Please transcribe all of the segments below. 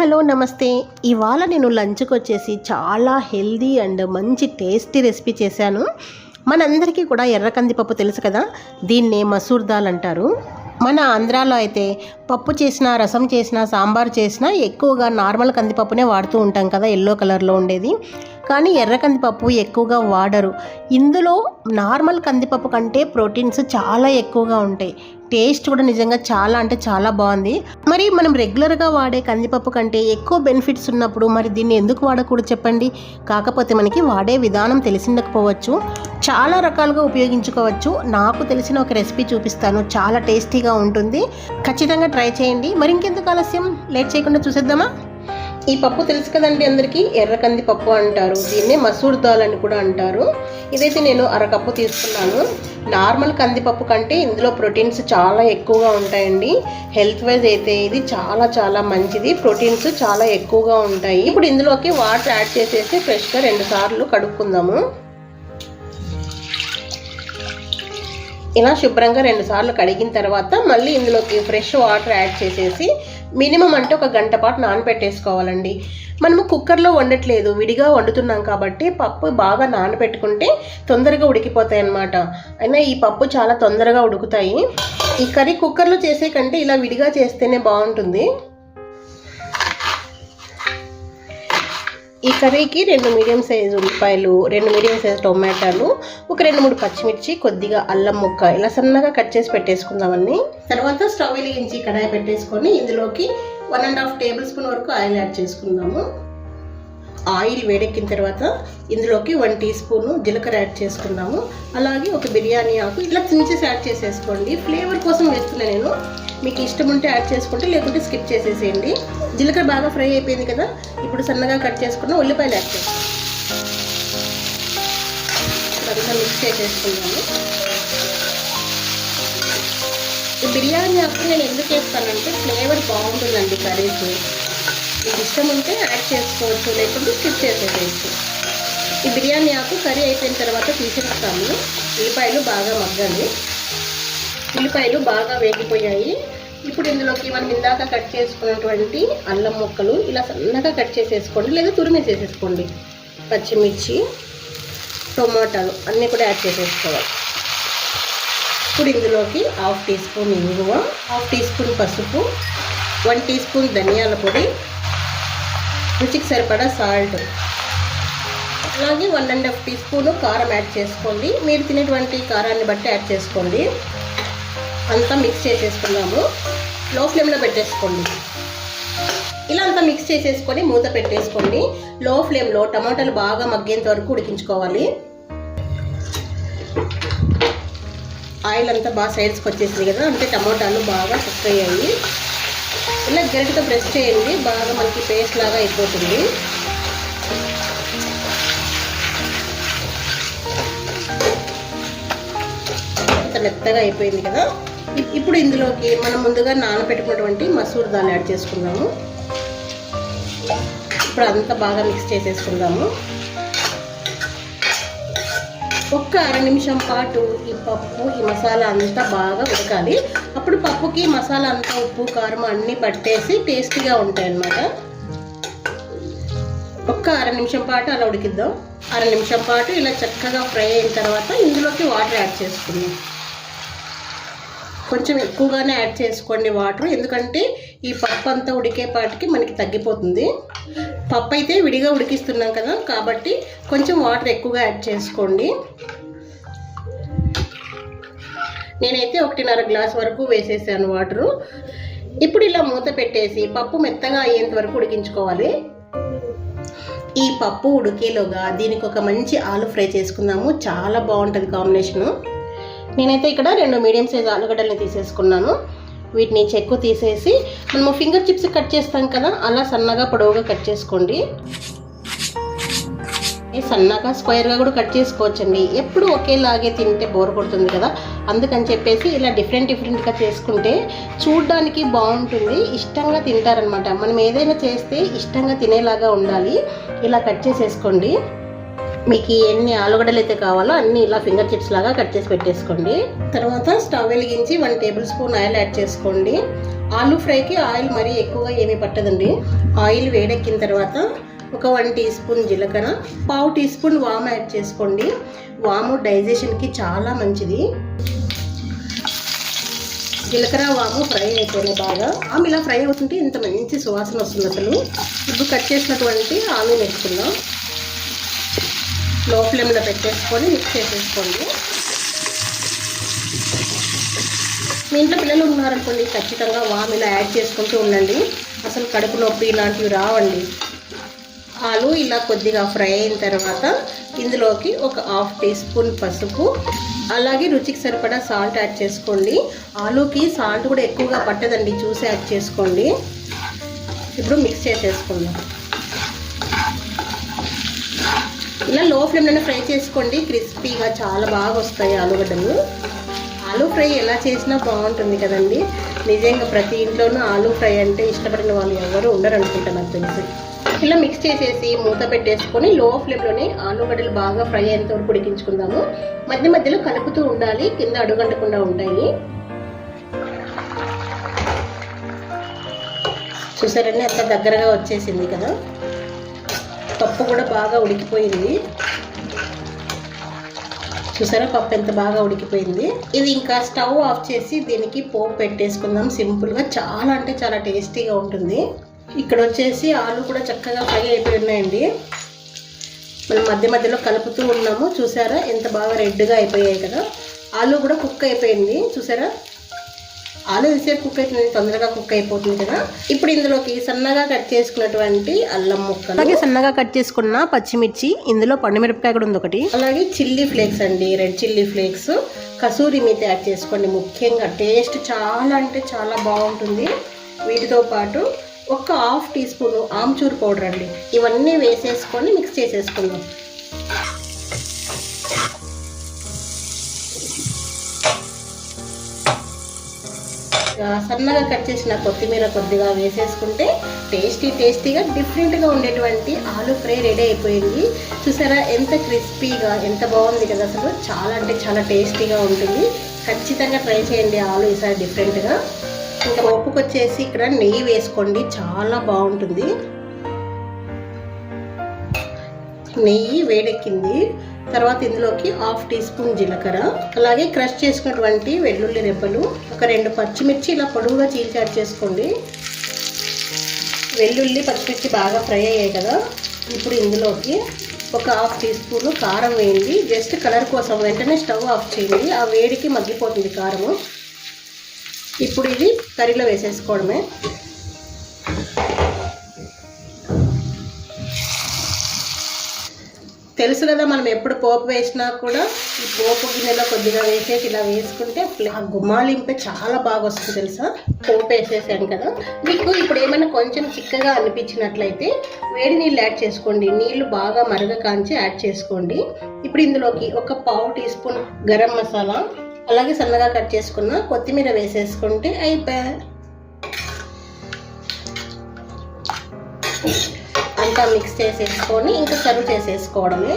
Hello నమస్తే. ఇవాళ నేను లంచ్కి వచ్చేసి చాలా హెల్దీ అండ్ మంచి టేస్టీ రెసిపీ చేశాను. మనందరికీ కూడా ఎర్ర కందిపప్పు తెలుసు కదా? దీన్నే మసూర్ దాల్ అంటారు. మన ఆంధ్రాలో అయితే పప్పు చేసినా రసం చేసినా సాంబార్ చేసినా ఎక్కువగా నార్మల్ కందిపప్పునే వాడుతూ ఉంటాం కదా ఎల్లో కలర్లో ఉండేది. కానీ ఎర్ర కందిపప్పు ఎక్కువగా వాడరు. ఇందులో నార్మల్ కందిపప్పు కంటే ప్రోటీన్స్ చాలా ఎక్కువగా ఉంటాయి. టేస్ట్ కూడా నిజంగా చాలా అంటే చాలా బాగుంది. మరి మనం రెగ్యులర్గా వాడే కందిపప్పు కంటే ఎక్కువ బెనిఫిట్స్ ఉన్నప్పుడు మరి దీన్ని ఎందుకు వాడకూడదు చెప్పండి? కాకపోతే మనకి వాడే విధానం తెలిసిండకపోవచ్చు. చాలా రకాలుగా ఉపయోగించుకోవచ్చు. నాకు తెలిసిన ఒక రెసిపీ చూపిస్తాను. చాలా టేస్టీగా ఉంటుంది. ఖచ్చితంగా ట్రై చేయండి. మరి ఇంకెందుకు ఆలస్యం? లేట్ చేయకుండా చూసేద్దామా? ఈ పప్పు తెలుసు కదండి అందరికీ? ఎర్ర కంది పప్పు అంటారు. దీన్ని మసూర్ దాల్ అని కూడా అంటారు. ఇదైతే నేను అరకప్పు తీసుకున్నాను. నార్మల్ కందిపప్పు కంటే ఇందులో ప్రోటీన్స్ చాలా ఎక్కువగా ఉంటాయండి. హెల్త్ వైజ్ అయితే ఇది చాలా చాలా మంచిది. ప్రోటీన్స్ చాలా ఎక్కువగా ఉంటాయి. ఇప్పుడు ఇందులోకి వాటర్ యాడ్ చేసేసి ఫ్రెష్గా రెండు సార్లు కడుక్కుందాము. ఇలా శుభ్రంగా రెండు సార్లు కడిగిన తర్వాత మళ్ళీ ఇందులోకి ఫ్రెష్ వాటర్ యాడ్ చేసేసి మినిమం అంటే ఒక గంట పాటు నానబెట్టేసుకోవాలండి. మనము కుక్కర్లో వండట్లేదు విడిగా వండుతున్నాం కాబట్టి పప్పు బాగా నానబెట్టుకుంటే తొందరగా ఉడికిపోతాయి అన్నమాట అయినా ఈ పప్పు చాలా తొందరగా ఉడుకుతాయి. ఈ కర్రీ కుక్కర్లో చేసే కంటే ఇలా విడిగా చేస్తేనే బాగుంటుంది. ఈ కర్రీకి రెండు మీడియం సైజు ఉల్లిపాయలు రెండు మీడియం సైజు టొమాటాలు ఒక రెండు మూడు పచ్చిమిర్చి కొద్దిగా అల్లం ముక్క. ఇలా సన్నగా కట్ చేసి పెట్టేసుకుందామని తర్వాత స్టవ్ వెలిగించి కడాయి పెట్టేసుకొని ఇందులోకి one and half tablespoon వరకు ఆయిల్ యాడ్ చేసుకుందాము. ఆయిల్ వేడెక్కిన తర్వాత ఇందులోకి వన్ టీ స్పూన్ జీలకర్ర యాడ్ చేసుకుందాము. అలాగే ఒక బిర్యానీ ఆకు. ఇట్లా తుంచేసి యాడ్ చేసేసుకోండి. ఫ్లేవర్ కోసం వేస్తున్నా నేను. మీకు ఇష్టం ఉంటే యాడ్ చేసుకుంటే లేకుంటే స్కిప్ చేసేసేయండి. జీలకర్ర బాగా ఫ్రై అయిపోయింది కదా ఇప్పుడు సన్నగా కట్ చేసుకున్న ఉల్లిపాయలు యాడ్ చేస్తాం. అదంతా మిక్స్ చేసేసుకుందాము. ఈ బిర్యానీ ఆకు నేను ఎందుకు వేస్తానంటే ఫ్లేవర్ బాగుంటుందండి కర్రీస్ మీకు ఇష్టం ఉంటే యాడ్ చేసుకోవచ్చు లేకుంటే స్కిప్ చేసేసేయచ్చు. ఈ బిర్యానీ ఆకు కర్రీ అయిపోయిన తర్వాత తీసేస్తాము. ఉల్లిపాయలు బాగా మగ్గండి. ఉల్లిపాయలు బాగా వేగిపోయాయి. ఇప్పుడు ఇందులోకి మనం ఇందాక కట్ చేసుకున్నటువంటి అల్లం ముక్కలు ఇలా సన్నగా కట్ చేసేసుకోండి లేదా తురిమేసేసేసుకోండి. పచ్చిమిర్చి టొమాటాలు అన్నీ కూడా యాడ్ చేసేసుకోవాలి. ఇప్పుడు ఇందులోకి హాఫ్ టీ స్పూన్ ఇంగువ హాఫ్ టీ స్పూన్ పసుపు వన్ టీ స్పూన్ ధనియాల పొడి రుచికి సరిపడా సాల్ట్. అలాగే one and half teaspoon కారం యాడ్ చేసుకోండి. మీరు తినేటువంటి కారాన్ని బట్టి యాడ్ చేసుకోండి. అంతా మిక్స్ చేసేసుకున్నాము. లో ఫ్లేమ్లో పెట్టేసుకోండి. ఇలా అంతా మిక్స్ చేసేసుకొని మూత పెట్టేసుకోండి. లో ఫ్లేమ్లో టమాటాలు బాగా మగ్గేంత వరకు ఉడికించుకోవాలి. ఆయిల్ అంతా బాగా సైడ్స్కి వచ్చేసింది కదా అంటే టమాటాలు బాగా కుక్ అయ్యాయి. ఇలా గరిటతో ప్రెస్ చేయండి బాగా మనకి పేస్ట్ లాగా అయిపోతుంది. మెత్తగా అయిపోయింది కదా. ఇప్పుడు ఇందులోకి మనం ముందుగా నానబెట్టుకున్నటువంటి మసూర్ దాన్ని యాడ్ చేసుకుందాము. ఇప్పుడు అంతా బాగా మిక్స్ చేసేసుకుందాము. ఒక్క అర నిమిషం పాటు ఈ పప్పు ఈ మసాలా అంతా బాగా ఉడకాలి. అప్పుడు పప్పుకి మసాలా అంతా ఉప్పు కారం అన్నీ పట్టేసి టేస్టీగా ఉంటాయి అన్నమాట ఒక్క అర నిమిషం పాటు అలా ఉడికిద్దాం. అర నిమిషం పాటు ఇలా చక్కగా ఫ్రై అయిన తర్వాత ఇందులోకి వాటర్ యాడ్ చేసుకుందాం. కొంచెం ఎక్కువగానే యాడ్ చేసుకోండి వాటర్ ఎందుకంటే ఈ పప్పు అంతా ఉడికేపాటికి మనకి తగ్గిపోతుంది. పప్పు అయితే విడిగా ఉడికిస్తున్నాం కదా కాబట్టి కొంచెం వాటర్ ఎక్కువగా యాడ్ చేసుకోండి. నేనైతే ఒకటిన్నర గ్లాస్ వరకు వేసేసాను వాటరు ఇప్పుడు ఇలా మూత పెట్టేసి పప్పు మెత్తగా అయ్యేంత వరకు ఉడికించుకోవాలి. ఈ పప్పు ఉడికేలోగా దీనికి ఒక మంచి ఆలు ఫ్రై చేసుకుందాము. చాలా బాగుంటుంది కాంబినేషను నేనైతే ఇక్కడ రెండు మీడియం సైజ్ ఆలుగడ్డల్ని తీసేసుకున్నాను. వీటిని చెక్కు తీసేసి మనము ఫింగర్ చిప్స్ కట్ చేస్తాం కదా అలా సన్నగా పొడవుగా కట్ చేసుకోండి. సన్నగా స్క్వేర్గా కూడా కట్ చేసుకోవచ్చండి. ఎప్పుడు ఒకేలాగే తింటే బోర్ కొడుతుంది కదా. అందుకని చెప్పేసి ఇలా డిఫరెంట్ డిఫరెంట్గా చేసుకుంటే చూడడానికి బాగుంటుంది. ఇష్టంగా తింటారనమాట మనం ఏదైనా చేస్తే ఇష్టంగా తినేలాగా ఉండాలి. ఇలా కట్ చేసేసుకోండి. మీకు ఎన్ని ఆలుగడ్డలు అయితే కావాలో అన్ని ఇలా ఫింగర్ చిప్స్ లాగా కట్ చేసి పెట్టేసుకోండి. తర్వాత స్టవ్ వెలిగించి one tablespoon oil add చేసుకోండి. ఆలు ఫ్రైకి ఆయిల్ మరీ ఎక్కువగా ఏమీ పట్టదండి. ఆయిల్ వేడెక్కిన తర్వాత ఒక వన్ టీ స్పూన్ జీలకర్ర పావు టీ స్పూన్ వాము యాడ్ చేసుకోండి. వాము డైజెషన్కి చాలా మంచిది. జీలకర్ర వాము ఫ్రై అయిపోయినాయి బాగా. ఆమె ఇలా ఫ్రై అవుతుంటే ఇంత మంచి సువాసన వస్తుంది అసలు. ఇప్పుడు కట్ చేసినటువంటి ఆలు వేసుకుందాం లో ఫ్లేమ్లో పెట్టేసుకొని మిక్స్ చేసేసుకోండి. మీ ఇంట్లో పిల్లలు ఉన్నారనుకోండి ఖచ్చితంగా వామ్ ఇలా యాడ్ చేసుకుంటూ ఉండండి. అసలు కడుపు నొప్పి ఇలాంటివి రావండి. ఆలు ఇలా కొద్దిగా ఫ్రై అయిన తర్వాత ఇందులోకి ఒక హాఫ్ టీ స్పూన్ పసుపు అలాగే రుచికి సరిపడా సాల్ట్ యాడ్ చేసుకోండి. ఆలూకి సాల్ట్ కూడా ఎక్కువగా పట్టదండి చూసి యాడ్ చేసుకోండి. ఇప్పుడు మిక్స్ చేసేసుకుందాం. ఇలా లో ఫ్లేమ్లోనే ఫ్రై చేసుకోండి. క్రిస్పీగా చాలా బాగా వస్తాయి ఆలుగడ్డలు. ఆలూ ఫ్రై ఎలా చేసినా బాగుంటుంది కదండి. నిజంగా ప్రతి ఇంట్లోనూ ఆలూ ఫ్రై అంటే ఇష్టపడిన వాళ్ళు ఎవరు ఉండరు అనుకుంటా నాకు తెలిసి. ఇలా మిక్స్ చేసేసి మూత పెట్టేసుకొని లో ఫ్లేమ్లోనే ఆలుగడ్డలు బాగా ఫ్రై అయ్యేంత వరకు ఉడికించుకుందాము. మధ్య మధ్యలో కలుపుతూ ఉండాలి. కింద అడుగంటకుండా ఉంటాయి. చూసారండి అంత దగ్గరగా వచ్చేసింది కదా. పప్పు కూడా బాగా ఉడికిపోయింది. చూసారా పప్పు ఎంత బాగా ఉడికిపోయింది? ఇది ఇంకా స్టవ్ ఆఫ్ చేసి దీనికి పోపు పెట్టేసుకుందాం సింపుల్గా. చాలా అంటే చాలా టేస్టీగా ఉంటుంది. ఇక్కడ వచ్చేసి ఆలు కూడా చక్కగా ఫ్రై అయిపోయి ఉన్నాయండి. మనం మధ్య మధ్యలో కలుపుతూ ఉన్నాము. చూసారా? ఎంత బాగా రెడ్గా అయిపోయాయి కదా. ఆలు కూడా కుక్ అయిపోయింది. చూసారా? ఆలు ఎంతసేపు కుక్ అవుతుంది తొందరగా కుక్ అయిపోతుంది కదా. ఇప్పుడు ఇందులోకి సన్నగా కట్ చేసుకున్నటువంటి అల్లం ముక్కలు. అలాగే సన్నగా కట్ చేసుకున్న పచ్చిమిర్చి ఇందులో పండుమిరపకాయ కూడా ఉంది ఒకటి. అలాగే చిల్లీ ఫ్లేక్స్ అండి రెడ్ చిల్లీ ఫ్లేక్స్. కసూరి మీద యాడ్ చేసుకోండి. ముఖ్యంగా టేస్ట్ చాలా అంటే చాలా బాగుంటుంది. వీటితో పాటు ఒక half teaspoon amchur powder అండి. ఇవన్నీ వేసేసుకొని మిక్స్ చేసేసుకుందాం. సన్నగా కట్ చేసిన కొత్తిమీర కొద్దిగా వేసేసుకుంటే టేస్టీ టేస్టీగా డిఫరెంట్గా ఉండేటువంటి ఆలు ఫ్రై రెడీ అయిపోయింది. చూసారా ఎంత క్రిస్పీగా ఎంత బాగుంది కదా అసలు. చాలా అంటే చాలా టేస్టీగా ఉంటుంది. ఖచ్చితంగా ట్రై చేయండి ఆలు ఈసారి డిఫరెంట్గా ఇంకా పప్పుకు వచ్చేసి ఇక్కడ నెయ్యి వేసుకోండి. చాలా బాగుంటుంది. నెయ్యి వేడెక్కింది. తర్వాత ఇందులోకి హాఫ్ టీ స్పూన్ జీలకర్ర అలాగే క్రష్ చేసుకున్నటువంటి వెల్లుల్లి రెబ్బలు ఒక రెండు పచ్చిమిర్చి ఇలా పొడవుగా చీల్చాట్ చేసుకోండి. వెల్లుల్లి పచ్చిమిర్చి బాగా ఫ్రై అయ్యాయి కదా ఇప్పుడు ఇందులోకి ఒక హాఫ్ టీ స్పూన్ కారం వేయండి. జస్ట్ కలర్ కోసం వెంటనే స్టవ్ ఆఫ్ చేయండి. ఆ వేడికి మగ్గిపోతుంది కారము. ఇప్పుడు ఇది కర్రీలో వేసేసుకోవడమే. తెలుసు కదా మనం ఎప్పుడు పోపు వేసినా కూడా ఈ పోపు గిన్నెలో కొద్దిగా వేసేసి ఇలా వేసుకుంటే ఆ గుమ్మాలింపే చాలా బాగా వస్తుంది తెలుసా? పోపు వేసేసాను కదా. మీకు ఇప్పుడు ఏమైనా కొంచెం చిక్కగా అనిపించినట్లయితే వేడి నీళ్ళు యాడ్ చేసుకోండి. నీళ్ళు బాగా మరగ కాంచి యాడ్ చేసుకోండి. ఇప్పుడు ఇందులోకి ఒక పావు టీ స్పూన్ గరం మసాలా అలాగే సన్నగా కట్ చేసుకున్న కొత్తిమీర వేసేసుకుంటే అయిపోయా అంతా మిక్స్ చేసేసుకొని ఇంకా సర్వ్ చేసేసుకోవడమే.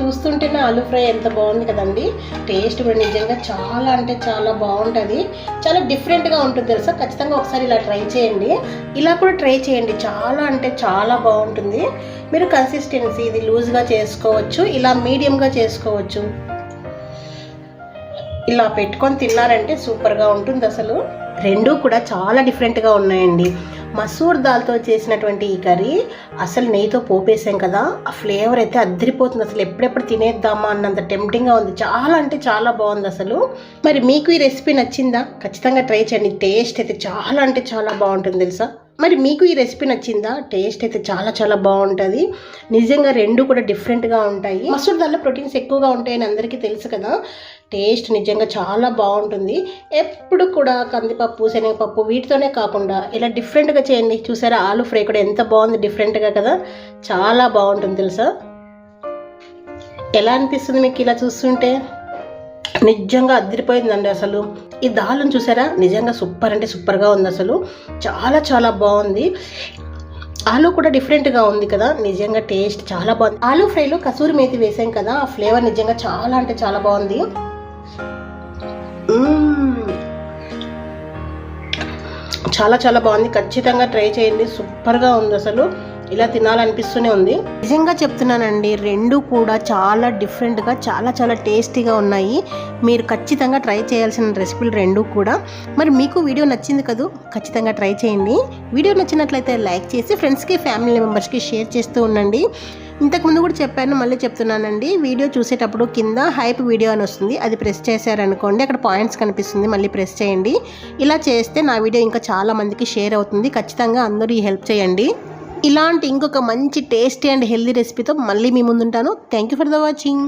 చూస్తుంటేనే ఆలూ ఫ్రై ఎంత బాగుంది కదండి. టేస్ట్ కూడా నిజంగా చాలా అంటే చాలా బాగుంటుంది. చాలా డిఫరెంట్గా ఉంటుంది తెలుసా? ఖచ్చితంగా ఒకసారి ఇలా ట్రై చేయండి. ఇలా కూడా ట్రై చేయండి. చాలా అంటే చాలా బాగుంటుంది. మీరు కన్సిస్టెన్సీ ఇది లూజ్గా చేసుకోవచ్చు ఇలా మీడియంగా చేసుకోవచ్చు. ఇలా పెట్టుకొని తిన్నారంటే సూపర్గా ఉంటుంది అసలు. రెండూ కూడా చాలా డిఫరెంట్గా ఉన్నాయండి. మసూర్ దాల్తో చేసినటువంటి ఈ కర్రీ అసలు నెయ్యితో పోపేసాం కదా. ఆ ఫ్లేవర్ అయితే అద్దరిపోతుంది అసలు. ఎప్పుడెప్పుడు తినేద్దామా అన్నంత టెంప్టింగ్గా ఉంది. చాలా అంటే చాలా బాగుంది అసలు. మరి మీకు ఈ రెసిపీ నచ్చిందా? ఖచ్చితంగా ట్రై చేయండి. టేస్ట్ అయితే చాలా అంటే చాలా బాగుంటుంది తెలుసా? మరి మీకు ఈ రెసిపీ నచ్చిందా? టేస్ట్ అయితే చాలా చాలా బాగుంటుంది. నిజంగా రెండు కూడా డిఫరెంట్గా ఉంటాయి. మసూర్ దాల్లో ప్రోటీన్స్ ఎక్కువగా ఉంటాయని అందరికీ తెలుసు కదా. టేస్ట్ నిజంగా చాలా బాగుంటుంది. ఎప్పుడు కూడా కందిపప్పు శనగపప్పు వీటితోనే కాకుండా ఇలా డిఫరెంట్గా చేయండి. చూసారా? ఆలు ఫ్రై కూడా ఎంత బాగుంది డిఫరెంట్గా కదా. చాలా బాగుంటుంది తెలుసా? ఎలా అనిపిస్తుంది మీకు ఇలా చూస్తుంటే? నిజంగా అదిరిపోయిందండి అసలు. ఈ దాల్ని చూసారా? నిజంగా సూపర్ అంటే సూపర్గా ఉంది అసలు. చాలా చాలా బాగుంది. ఆలు కూడా డిఫరెంట్గా ఉంది కదా. నిజంగా టేస్ట్ చాలా బాగుంది. ఆలు ఫ్రైలో కసూరి మేతి వేసాం కదా. ఆ ఫ్లేవర్ నిజంగా చాలా అంటే చాలా బాగుంది. చాలా చాలా బాగుంది. ఖచ్చితంగా ట్రై చేయండి. సూపర్గా ఉంది అసలు. ఇలా తినాలనిపిస్తూనే ఉంది. నిజంగా చెప్తున్నానండి రెండు కూడా చాలా డిఫరెంట్గా చాలా చాలా టేస్టీగా ఉన్నాయి. మీరు ఖచ్చితంగా ట్రై చేయాల్సిన రెసిపీలు రెండు కూడా. మరి మీకు వీడియో నచ్చింది కదూ ఖచ్చితంగా ట్రై చేయండి. వీడియో నచ్చినట్లయితే లైక్ చేసి ఫ్రెండ్స్కి ఫ్యామిలీ మెంబర్స్కి షేర్ చేస్తూ ఉండండి. ఇంతకుముందు కూడా చెప్పాను మళ్ళీ చెప్తున్నానండి. వీడియో చూసేటప్పుడు కింద హైప్ వీడియో అని వస్తుంది. అది ప్రెస్ చేశారనుకోండి అక్కడ పాయింట్స్ కనిపిస్తుంది మళ్ళీ ప్రెస్ చేయండి. ఇలా చేస్తే నా వీడియో ఇంకా చాలా మందికి షేర్ అవుతుంది. ఖచ్చితంగా అందరూ ఈ హెల్ప్ చేయండి. ఇలాంటి ఇంకొక మంచి టేస్టీ అండ్ హెల్దీ రెసిపీతో మళ్ళీ మీ ముందుంటాను. Thank you for the watching